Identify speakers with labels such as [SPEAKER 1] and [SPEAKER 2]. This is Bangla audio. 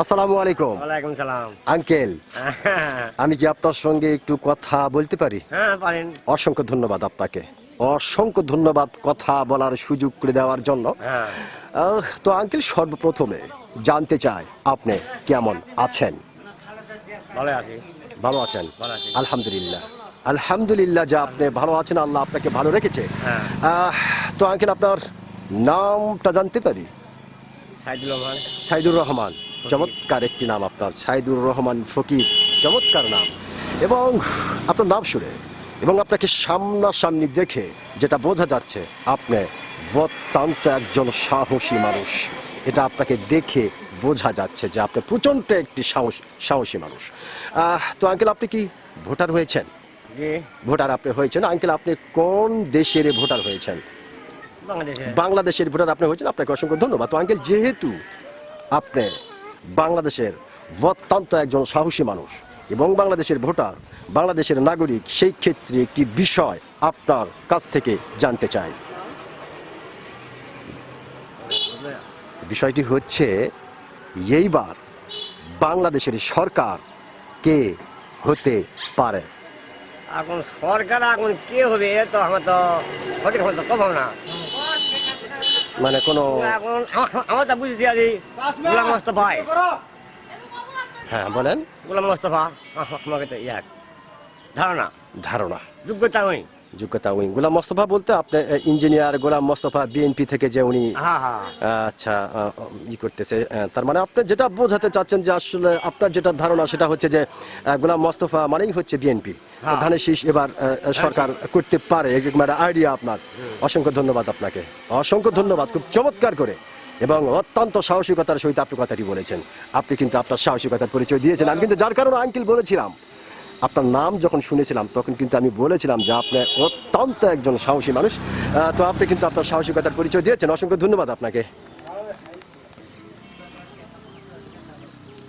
[SPEAKER 1] আসসালামু আলাইকুম।
[SPEAKER 2] ওয়ালাইকুম সালাম।
[SPEAKER 1] আঙ্কেল আমি কি আপনার সঙ্গে একটু কথা বলতে পারি?
[SPEAKER 2] হ্যাঁ পারেন।
[SPEAKER 1] অসংখ্য ধন্যবাদ আপনাকে। অসংখ্য ধন্যবাদ কথা বলার সুযোগ করে দেওয়ার জন্য।
[SPEAKER 2] হ্যাঁ।
[SPEAKER 1] তো আঙ্কেল সর্বপ্রথমে জানতে চাই আপনি কেমন আছেন?
[SPEAKER 2] ভালো আছি।
[SPEAKER 1] ভালো আছেন? আলহামদুলিল্লাহ। আলহামদুলিল্লাহ যে আপনি ভালো আছেন আল্লাহ আপনাকে ভালো রেখেছে।
[SPEAKER 2] হ্যাঁ।
[SPEAKER 1] তো আঙ্কেল আপনার নামটা জানতে পারি? সাইদুর রহমান। চমৎকার একটি নাম আপনার সাইদুর রহমান ফকির চমৎকার নাম। এবং আপনার নাম শুনে এবং আপনাকে সামনাসামনি দেখে যেটা বোঝা যাচ্ছে আপনি অত্যন্ত একজন সাহসী মানুষ। এটা আপনাকে দেখে বোঝা যাচ্ছে যে আপনি প্রচণ্ড একটি সাহস সাহসী মানুষ। তো আঙ্কেল আপনি কি ভোটার হয়েছেন? ভোটার আপনি হয়েছেন। আঙ্কেল আপনি কোন দেশের ভোটার হয়েছেন? বাংলাদেশের ভোটার আপনি হয়েছেন আপনাকে অসংখ্য ধন্যবাদ। তো আঙ্কেল যেহেতু আপনি বাংলাদেশের অত্যন্ত একজন সাহসী মানুষ এবং বাংলাদেশের ভোটার বাংলাদেশের নাগরিক সেই ক্ষেত্রে একটি বিষয় আপনার কাছ থেকে জানতে চাই। বিষয়টি হচ্ছে এইবার বাংলাদেশের সরকার কে হতে পারে?
[SPEAKER 2] এখন সরকার এখন কে হবে তো আমার তো সঠিক আমার তো কম না।
[SPEAKER 1] মানে কোনো
[SPEAKER 2] আমা- আমার তো বুঝেছি আছি গোলাম মোস্তফা
[SPEAKER 1] হ্যাঁ বলেন।
[SPEAKER 2] গোলাম মোস্তফা আমাকে তো ইয়াক ধারণা?
[SPEAKER 1] ধারণা।
[SPEAKER 2] যোগ্যতা ওই।
[SPEAKER 1] যোগ্যতা উইং গোলাম মোস্তফা বলতে আপনি ইঞ্জিনিয়ার গোলাম মোস্তফা বিএনপি থেকে যে উনি
[SPEAKER 2] হ্যাঁ হ্যাঁ।
[SPEAKER 1] আচ্ছা ই করতেছে তার মানে আপনি যেটা বোঝাতে চাচ্ছেন যে আসলে আপনার যেটা ধারণা সেটা হচ্ছে যে গোলাম মোস্তফা মানেই হচ্ছে বিএনপি
[SPEAKER 2] হ্যাঁ।
[SPEAKER 1] ধানের শীষ এবার সরকার করতে পারে একটা আইডিয়া আপনার। অসংখ্য ধন্যবাদ আপনাকে। অসংখ্য ধন্যবাদ খুব চমৎকার করে। এবং অত্যন্ত সাহসিকতার সহিত আপনি কথাটি বলেছেন। আপনি কিন্তু আপনার সাহসিকতার পরিচয় দিয়েছেন। আমি কিন্তু যার কারণে আঙ্কিল বলেছিলাম। আপনার নাম যখন শুনেছিলাম, তখন কিন্তু আমি বলেছিলাম যে আপনি অত্যন্ত একজন সাহসী মানুষ। তো আপনি কিন্তু আপনার সাহসিকতার পরিচয় দিয়েছেন। অসংখ্য ধন্যবাদ আপনাকে।